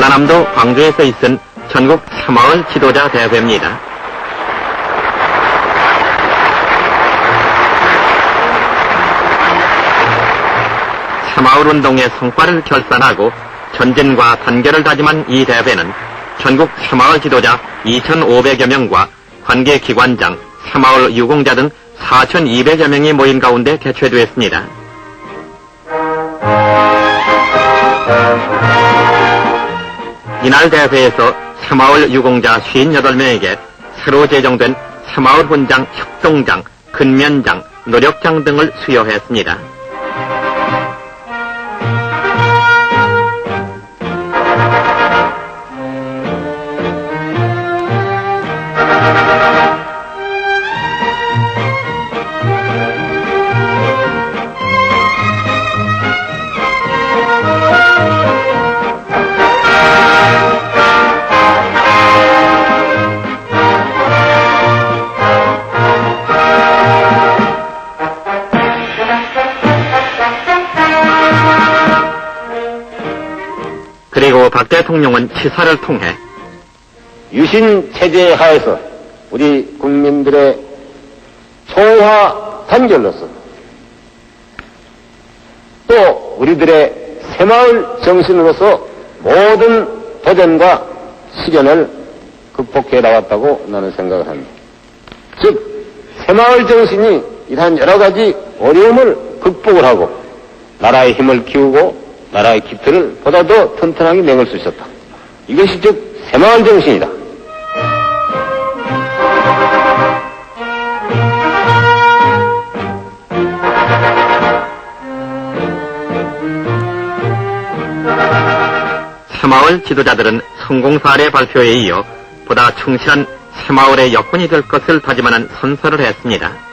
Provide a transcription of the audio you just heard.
전라남도 광주에서 있은 전국 새마을 지도자 대회입니다. 새마을 운동의 성과를 결산하고 전진과 단결을 다짐한 이 대회는 전국 새마을 지도자 2,500여 명과 관계기관장, 새마을 유공자 등 4,200여 명이 모인 가운데 개최되었습니다. 이날 대회에서 새마을 유공자 58명에게 새로 제정된 새마을 훈장, 협동장, 근면장, 노력장 등을 수여했습니다. 그리고 박 대통령은 치사를 통해 유신 체제 하에서 우리 국민들의 총화 단결로서 또 우리들의 새마을 정신으로서 모든 도전과 시련을 극복해 나왔다고 나는 생각을 합니다. 즉, 새마을 정신이 이러한 여러 가지 어려움을 극복을 하고 나라의 힘을 키우고 나라의 기틀을 보다 더 튼튼하게 내걸 수 있었다. 이것이 즉 새마을 정신이다. 새마을 지도자들은 성공 사례 발표에 이어 보다 충실한 새마을의 여건이 될 것을 다짐하는 선서를 했습니다.